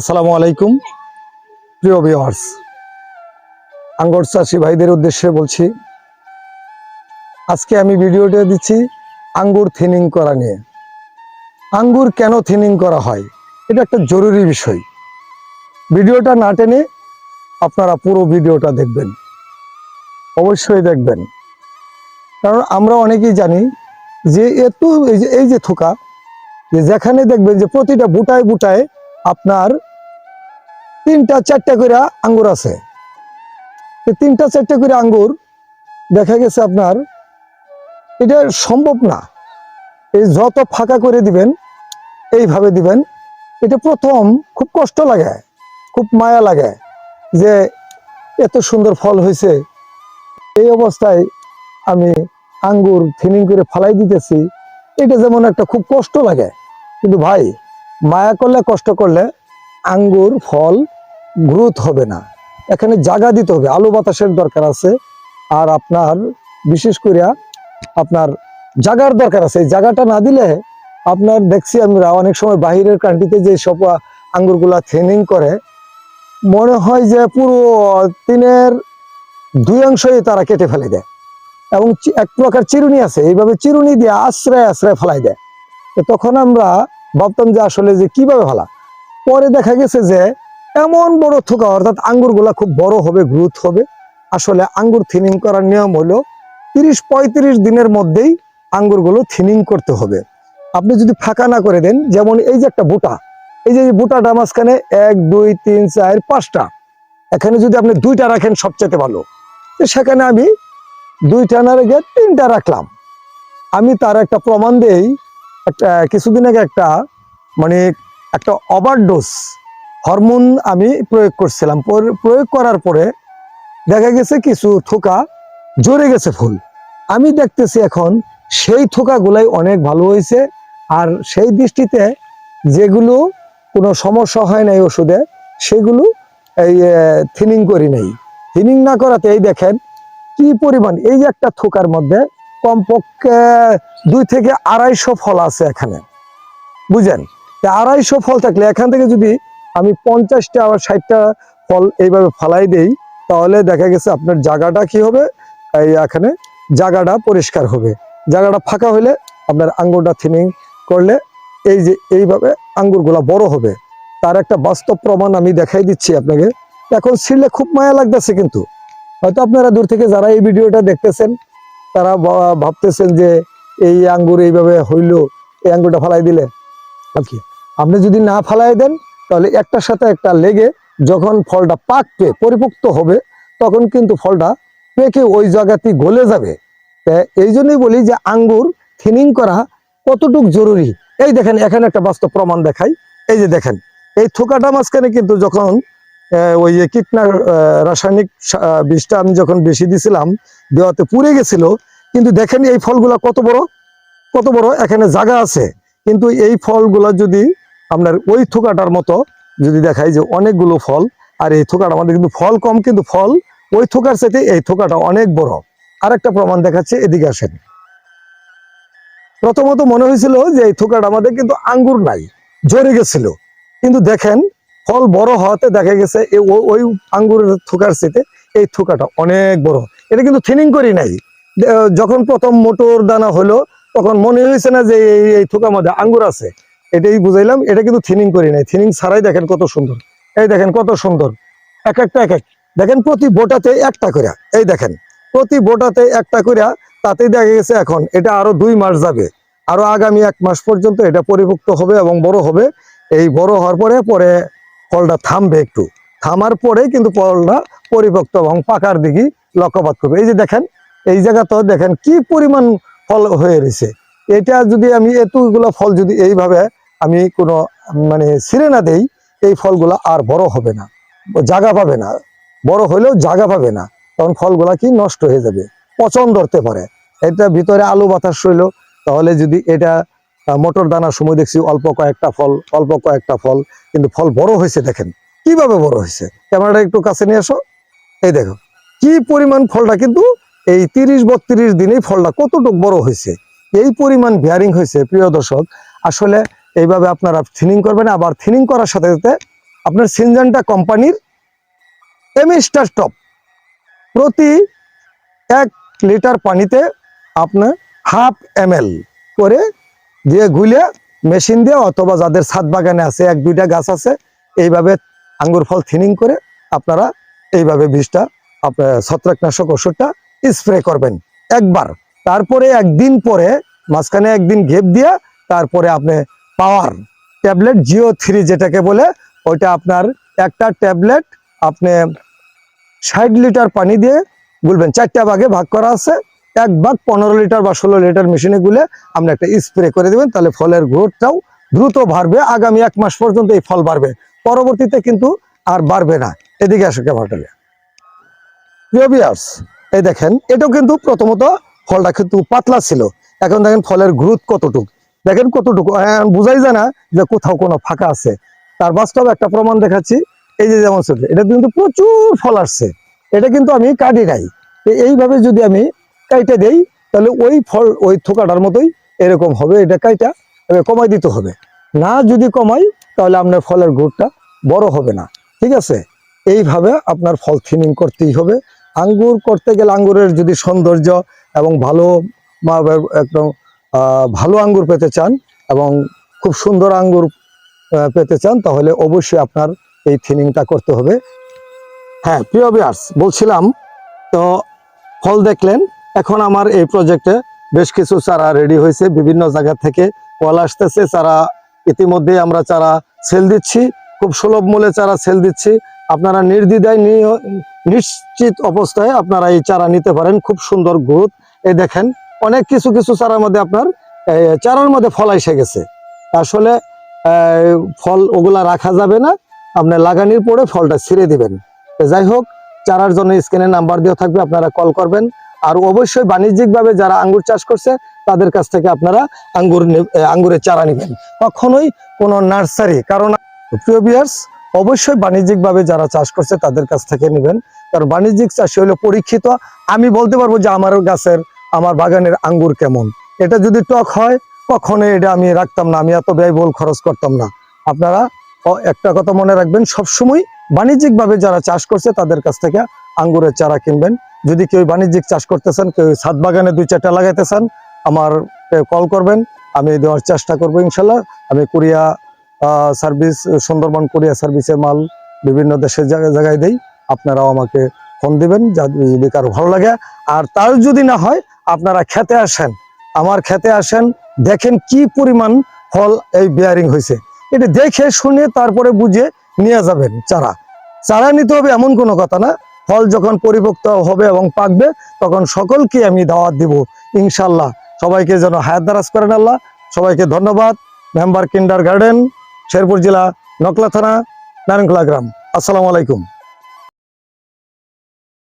আসসালামু আলাইকুম, প্রিয় ভিওয়ার্স আঙ্গর চাষি ভাইদের উদ্দেশ্যে বলছি, আজকে আমি ভিডিওটা দিচ্ছি আঙ্গুর থিনিং করা নিয়ে। আঙ্গুর কেন থিনিং করা হয়? এটা একটা জরুরি বিষয়। ভিডিওটা না টেনে আপনারা পুরো ভিডিওটা দেখবেন। অবশ্যই দেখবেন। কারণ আমরা অনেকেই জানি যে এত এই যে এই যে থোকা যেখানে দেখবেন যে প্রতিটা বুটায় বুটায় আপনার তিনটা, চারটা করে আঙ্গুর আছে। তিনটা, চারটা করে আঙ্গুর দেখা গেছে আপনার, এটা সম্ভব না। এই যত ফাঁকা করে দিবেন, এইভাবে দিবেন, এটা প্রথম খুব কষ্ট লাগে, খুব মায়া লাগে যে এত সুন্দর ফল হয়েছে। এই অবস্থায় আমি আঙ্গুর থিনিং করে ফালাই দিতেছি, এটা যেমন একটা খুব কষ্ট লাগে। কিন্তু ভাই, মায়া করলে, কষ্ট করলে আঙ্গুর, ফল গ্রোথ হবে না। এখানে জায়গা দিতে হবে, আলু বাতাসের দরকার আছে, আর আপনার বিশেষ করে আপনার জাগার দরকার আছে। এই জায়গাটা না দিলে আপনার, দেখছি আমরা অনেক সময় বাহিরের কান্ট্রিতে যে সব আঙ্গুরগুলা থ্রেনিং করে, মনে হয় যে পুরো তিনের দুই অংশই তারা কেটে ফেলে দেয়। এবং এক প্রকার চিরুনি আছে, এইভাবে চিরুনি দিয়ে আশ্রয় আশ্রয় ফেলাই দেয়। তো তখন আমরা ভাবতাম যে আসলে যে কীভাবে ফেলা। পরে দেখা গেছে যে এমন বড় থোকা, অর্থাৎ আঙ্গুরগুলা খুব বড় হবে, গ্রোথ হবে। আসলে আঙ্গুর থিনিং করার নিয়ম হলো তিরিশ পঁয়ত্রিশ দিনের মধ্যেই আঙ্গুরগুলো থিনিং করতে হবে। আপনি যদি ফাঁকা না করে দেন, যেমন এই যে একটা বুটা, এই যে বুটাটা মাঝখানে এক, দুই, তিন, চার, পাঁচটা, এখানে যদি আপনি দুইটা রাখেন সবচেয়ে ভালো। তো সেখানে আমি দুইটা না রেখে তিনটা রাখলাম। আমি তার একটা প্রমাণ দেই। একটা, কিছুদিন আগে একটা মানে একটা ওভারডোজ হরমোন আমি প্রয়োগ করছিলাম। পর- প্রয়োগ করার পরে দেখা গেছে কিছু থোকা জড়ে গেছে ফুল। আমি দেখতেছি এখন সেই থোকাগুলাই অনেক ভালো হয়েছে আর সেই দৃষ্টিতে যেগুলো কোনো সমস্যা হয় নাই ওষুধে, সেগুলো এই থিনিং করি নাই। থিনিং না করাতে এই দেখেন কি পরিমাণ, এই যে একটা থোকার মধ্যে কমপক্ষে দুই থেকে আড়াইশো ফল আছে এখানে। বুঝেন? আড়াইশো ফল থাকলে এখান থেকে যদি আমি পঞ্চাশটা আবার ষাটটা ফল এইভাবে ফালাই দেই, তাহলে দেখা গেছে আপনার জায়গাটা কি হবে? এই এখানে জায়গাটা পরিষ্কার হবে। জায়গাটা ফাঁকা হলে আপনার আঙ্গুরটা থিনিং করলে এই যে এইভাবে আঙ্গুরগুলা বড় হবে। তার একটা বাস্তব প্রমাণ আমি দেখাই দিচ্ছি আপনাকে। এখন ছিঁড়লে খুব মায়া লাগতেছে কিন্তু। হয়তো আপনারা দূর থেকে যারা এই ভিডিওটা দেখতেছেন, তারা ভাবতেছেন যে এই আঙ্গুর এইভাবে হইল, এই আঙ্গুরটা ফালাই দিলে আর কি? আপনি যদি না ফালাই দেন তাহলে একটার সাথে একটা লেগে যখন ফলটা পাকবে পরিপুক্ত হবে, তখন কিন্তু ফলটা পেকে ওই জায়গাতেই গলে যাবে। এই জন্যই বলি যে আঙ্গুর থিনিং করা কতটুক জরুরি? এই দেখেন, এখানে একটা বাস্তব প্রমাণ দেখাই। এই যে দেখেন, এই থোকাটা মাঝখানে কিন্তু যখন ওই যে কীটনা রাসায়নিক বিষটা আমি যখন বেশি দিছিলাম, দেওয়াতে পুড়ে গেছিল, কিন্তু দেখেন এই ফলগুলা কত বড়? কত বড়? এখানে জায়গা আছে। কিন্তু এই ফলগুলা যদি আপনার ওই থোকাটার মতো যদি দেখাই যে অনেকগুলো ফল, আর এই থোকাটা আমাদের কিন্তু ফল কম, কিন্তু ফল ওই থোকার সাথে এই থোকাটা অনেক বড়। আর একটা প্রমাণ দেখাচ্ছে, এদিকে আসেন। প্রথমত মনে হয়েছিল যে এই থোকাটা আমাদের কিন্তু আঙ্গুর নাই, ঝরে গেছিল। কিন্তু দেখেন, ফল বড় হওয়াতে দেখা গেছে ওই আঙ্গুরের থোকার সাথে এই থোকাটা অনেক বড়। এটা কিন্তু থিনিং করি নাই। যখন প্রথম মোটর দানা হলো, তখন মনে হয়েছে না যে এই থোকার মধ্যে আঙ্গুর আছে। এটাই বুঝাইলাম, এটা কিন্তু থিনিং করি নাই। থিনিং ছাড়াই দেখেন কত সুন্দর। এই দেখেন কত সুন্দর। এক একটা, এক এক। দেখেন প্রতি বোটাতে একটা করে এই দেখেন, প্রতি বোটাতে একটা করে তাতেই দেখা গেছে এখন এটা আরও দুই মাস যাবে। আরও আগামী এক মাস পর্যন্ত এটা পরিপুক্ত হবে এবং বড় হবে। এই বড় হওয়ার পরে পরে ফলটা থামবে একটু। থামার পরে কিন্তু ফলটা পরিপক্ত এবং পাকার দিকে লক্ষ্যপাত করবে। এই যে দেখেন, এই জায়গাতে দেখেন কি পরিমাণ ফল হয়ে রয়েছে। এটা যদি আমি এতগুলো ফল যদি এইভাবে আমি কোনো মানে ছিঁড়ে না দেই, এই ফলগুলা আর বড় হবে না। জায়গা পাবে না। বড় হলেও জায়গা পাবে না। তখন ফলগুলা কি নষ্ট হয়ে যাবে। পচন ধরতে পারে। এটা ভিতরে আলু বাতাস রইল, তাহলে যদি এটা মটর দানার সময় দেখছি অল্প কয়েকটা ফল, অল্প কয়েকটা ফল, কিন্তু ফল বড় হয়েছে দেখেন। কীভাবে বড় হয়েছে? ক্যামেরাটা একটু কাছে নিয়ে আসো। এই দেখো, কি পরিমাণ ফলটা কিন্তু এই তিরিশ বত্রিশ দিনেই ফলটা কতটুকু বড় হয়েছে। এই পরিমাণ বিয়ারিং হয়েছে, প্রিয় দর্শক। আসলে এইভাবে আপনারা থিনিং করবেন, আবার থিনিং করার সাথে সাথে আপনার সিনজেন্টা কোম্পানির এমিস্টার টপ। প্রতি এক লিটার পানিতে আপনার হাফ এম করে দিয়ে গুলে মেশিন দিয়ে অথবা যাদের ছাদ বাগানে আছে, এক দুইটা গাছ আছে, এইভাবে আঙ্গুর ফল থিনিং করে আপনারা এইভাবে বীজটা আপনার ছত্রাকনাশক ওষুধটা স্প্রে করবেন। একবার। তারপরে একদিন পরে, মাঝখানে একদিন ঘেপ দিয়ে, তারপরে আপনি পাওয়ার ট্যাবলেট জিও থ্রি যেটাকে বলে, ওইটা আপনার একটা ট্যাবলেট আপনি ষাট লিটার পানি দিয়ে গুলবেন। চারটা ভাগে ভাগ করা আছে। এক ভাগ পনেরো লিটার বা ষোলো লিটার মেশিনে গুলে আপনি একটা স্প্রে করে দেবেন, তাহলে ফলের গ্রোথটাও দ্রুত বাড়বে। আগামী এক মাস পর্যন্ত এই ফল বাড়বে। পরবর্তীতে কিন্তু আর বাড়বে না। এদিকে আসো প্রিয় এই দেখেন, এটাও কিন্তু প্রথমত ফলটা কিন্তু পাতলা ছিল। এখন দেখেন ফলের গ্রোথ কতটুকু। দেখেন কতটুকু এখন বোঝাই যায় না যে কোথাও কোনো ফাঁকা আছে। তার বাস্তব একটা প্রমাণ দেখাচ্ছি। এই যে যেমন ছোট, এটা কিন্তু প্রচুর ফল আসছে। এটা কিন্তু আমি কাটি নাই। এইভাবে যদি আমি কাইটে দেই, তাহলে ওই ফল, ওই থোকাটার মতোই এরকম হবে, এটা কাইটা কমাই দিতে হবে। না যদি কমাই, তাহলে আপনার ফলের গ্রোথটা বড় হবে না। ঠিক আছে? এইভাবে আপনার ফল থিনিং করতেই হবে। আঙ্গুর করতে গেলে আঙ্গুরের যদি সৌন্দর্য এবং ভালো একদম ভালো আঙ্গুর পেতে চান এবং খুব সুন্দর আঙ্গুর পেতে চান, তাহলে অবশ্যই আপনার এই থিনিংটা করতে হবে। হ্যাঁ প্রিয় বিয়ার্স বলছিলাম, তো ফল দেখলেন, এখন আমার এই প্রজেক্টে বেশ কিছু চারা রেডি হয়েছে, বিভিন্ন জায়গা থেকে ফল আসতেছে, চারা ইতিমধ্যে আমরা চারা সেল দিচ্ছি, খুব সুলভ মূল্যে চারা সেল দিচ্ছি। আপনারা নির্দ্বিধায় নিশ্চিত অবস্থায় আপনারা এই চারা নিতে পারেন, খুব সুন্দর গ্রোথ এই দেখেন অনেক কিছু কিছু চারার মধ্যে আপনার চারার মধ্যে ফল এসে গেছে। আসলে ফল ওগুলা রাখা যাবে না। আপনি লাগানির পরে ফলটা ছিঁড়ে দিবেন। যাই হোক, চারার জন্য স্ক্রিনে নাম্বার দেওয়া থাকবে, আপনারা কল করবেন। আর অবশ্যই বাণিজ্যিকভাবে যারা আঙ্গুর চাষ করছে, তাদের কাছ থেকে আপনারা আঙ্গুর আঙ্গুরের চারা নেবেন। কখনোই কোনো নার্সারি, কারণ প্রিয় বিয়ার্স অবশ্যই বাণিজ্যিকভাবে যারা চাষ করছে, তাদের কাছ থেকে নেবেন। কারণ বাণিজ্যিক চাষি হলো পরীক্ষিত। আমি বলতে পারব যে আমার গাছের আমার বাগানের আঙ্গুর কেমন? এটা যদি টক হয় কখনো এটা আমি রাখতাম না, আমি এত ব্যয়বহুল খরচ করতাম না। আপনারা একটা কথা মনে রাখবেন, সবসময় বাণিজ্যিকভাবে যারা চাষ করছে, তাদের কাছ থেকে আঙ্গুরের চারা কিনবেন। যদি কেউ বাণিজ্যিক চাষ করতেছেন, কেউ ছাদ বাগানে দুই চারটা লাগাইতে চান আমার কল করবেন, আমি দেওয়ার চেষ্টা করব, ইনশাল্লাহ। আমি কুরিয়া সার্ভিস, সুন্দরবন কুরিয়া সার্ভিসের মাল বিভিন্ন দেশের জায়গায় জায়গায় দেই। আপনারাও আমাকে ফোন দিবেন যদি কারও ভালো লাগে। আর তার যদি না হয়, আপনারা খেতে আসেন। আমার খেতে আসেন, দেখেন কি পরিমাণ ফল এই বিয়ারিং হয়েছে এটা দেখে শুনে তারপরে বুঝে নিয়ে যাবেন চারা। চারা নিতে হবে এমন কোনো কথা না। ফল যখন পরিপক্ত হবে এবং পাকবে, তখন সকলকে আমি দাওয়াত দিব ইনশাল্লাহ সবাইকে যেন হায়াত দারাজ করেন আল্লাহ। সবাইকে ধন্যবাদ। মেম্বার কিন্ডার গার্ডেন শেরপুর জেলা নকলা থানা, নারায়ণখোলা গ্রাম। আসসালামু আলাইকুম।